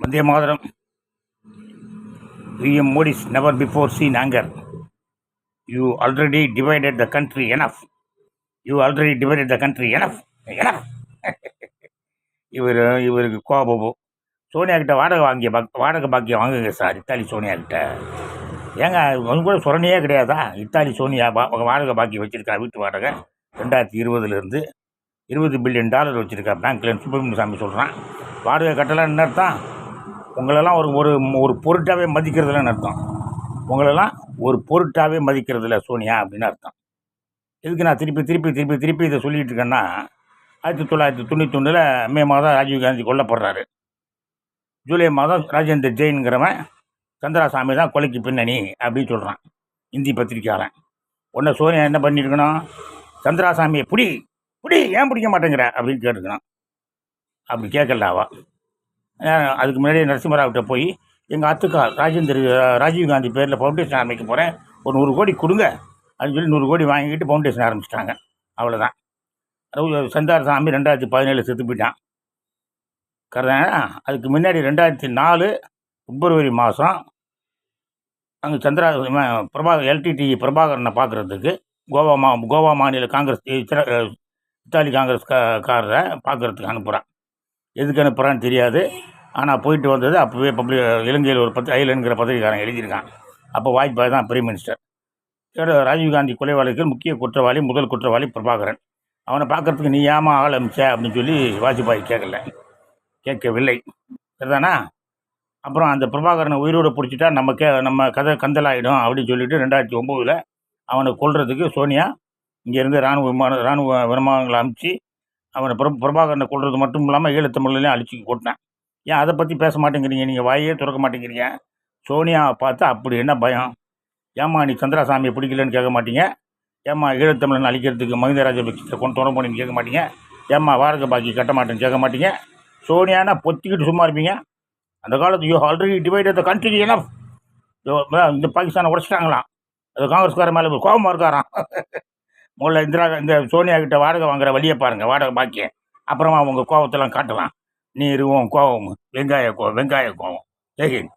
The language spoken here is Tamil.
Vande Madaram. PM Modi's never before seen anchor you already divided the country enough you already divided the country enough enough இவர் இவருக்கு கோபம். சோனியா கிட்ட வாடகை வாங்கிய பாக் வாடகை பாக்கியம் வாங்குங்க சார் இத்தாலி சோனியா கிட்ட ஏங்க அவங்க கூட சொரணையே கிடையாதா? இத்தாலி சோனியா பா வாடகை பாக்கி வச்சுருக்கா வீட்டு வாடகை? ரெண்டாயிரத்தி இருபதுலேருந்து இருபது பில்லியன் டாலர் வச்சுருக்கா பேங்க்கில் சுப்பிரமணிய சாமி சொல்கிறான் வாடகை கட்டலாம் கட்டலாம்னு அர்த்தம்? உங்களெல்லாம் ஒரு ஒரு ஒரு பொருட்டாகவே மதிக்கிறதில்லன்னு அர்த்தம். உங்களெல்லாம் ஒரு பொருட்டாகவே மதிக்கிறதில்ல சோனியா அப்படின்னு அர்த்தம். எதுக்கு நான் திருப்பி திருப்பி திருப்பி திருப்பி இதை சொல்லிகிட்டு இருக்கேன்னா ஆயிரத்தி தொள்ளாயிரத்தி தொண்ணூத்தொன்னில் மே மாதம் ராஜீவ்காந்தி கொல்லப்படுறாரு. ஜூலை மாதம் ராஜேந்திர ஜெயின்கிறவன் சந்திராசாமி தான் கொலைக்கு பின்னணி அப்படின்னு சொல்கிறான் இந்தி பத்திரிக்கையாளன் உடனே சோனியா என்ன பண்ணியிருக்கணும் சந்திராசாமியை பிடி பிடி ஏன் பிடிக்க மாட்டேங்கிற? அப்படின்னு கேட்டுக்கணும் அப்படி கேட்கலாவா அதுக்கு முன்னாடியே நரசிம்மராவ்கிட்ட போய் எங்கள் அத்துக்கா ராஜேந்திர ராஜீவ்காந்தி பேரில் ஃபவுண்டேஷன் ஆரம்பிக்க போகிறேன் ஒரு நூறு கோடி கொடுங்க. அப்படின்னு சொல்லி நூறு கோடி வாங்கிட்டு ஃபவுண்டேஷன் ஆரம்பிச்சிட்டாங்க. அவ்வளோதான் சந்தார் சாமி ரெண்டாயிரத்தி பதினேழு செத்து போயிட்டான். கரெக்டாக அதுக்கு முன்னாடி ரெண்டாயிரத்தி நாலு பிப்ரவரி மாதம் அங்கே சந்திரா பிரபா எல்டிடி பிரபாகரனை பார்க்குறதுக்கு கோவா மா கோவா மாநில காங்கிரஸ் இத்தாலி காங்கிரஸ் காரரை பார்க்குறதுக்கு அனுப்புகிறான் எதுக்கு அனுப்புகிறான்னு தெரியாது. ஆனால் போயிட்டு வந்தது அப்போவே பப்ளிக் இலங்கையில் ஒரு பத்து ஐலனுங்கிற பத்திரிக்காரன் எழுதியிருக்கான். அப்போ வாஜ்பாய் தான் பிரைம் மினிஸ்டர் இதோட ராஜீவ்காந்தி கொலை வழக்கில் முக்கிய குற்றவாளி முதல் குற்றவாளி பிரபாகரன். அவனை பார்க்கறதுக்கு நீ ஏமா ஆள் அமிச்ச அப்படின்னு சொல்லி வாஜ்பாய் கேட்கல கேட்கவில்லை. சரிதானா? அப்புறம் அந்த பிரபாகரனை உயிரோடு பிடிச்சிட்டா நம்ம கே நம்ம கதை கந்தலாயிடும் அப்படின்னு சொல்லிட்டு ரெண்டாயிரத்தி ஒம்போதில் அவனை கொல்றதுக்கு சோனியா இங்கேருந்து இராணுவ விமான இராணுவ விமானங்களை அமுச்சு அவனை பிர பிரபாகரனை கொள்வது மட்டும் இல்லாமல் ஈழத்தமிழ்லையும் அழிச்சு கொட்டினேன். ஏன் அதை பற்றி பேச மாட்டேங்கிறீங்க? நீங்கள் வாயே திறக்க மாட்டேங்கிறீங்க. சோனியாவை பார்த்தா அப்படி என்ன பயம்? ஏம்மா நீ சந்திராசாமியை பிடிக்கலன்னு கேட்க மாட்டீங்க? ஏம்மா ஈழத்தமிழன் அழிக்கிறதுக்கு மகிந்த ராஜபக்சத்தை கொண்டு தொடர போனீங்கன்னு கேட்க மாட்டீங்க? ஏம்மா வாரக பாக்கி கட்ட மாட்டேன்னு கேட்க மாட்டீங்க? சோனியானா பொத்திக்கிட்டு சும்மா இருப்பீங்க? அந்த காலத்து you already divide the country என்ன இந்த பாகிஸ்தானை உடச்சிட்டாங்களாம். அது காங்கிரஸ்கார மேலே கோபமாக இருக்காராம். முதல்ல இந்திரா இந்த சோனியா கிட்ட வாடகை வாங்குற வழியை பாருங்கள் வாடகை பாக்கியம். அப்புறமா அவங்க கோவத்தெல்லாம் காட்டலாம். நீ உன் கோவம் வெங்காய கோவம் வெங்காய கோவம். ஜெய்ஹிந்த்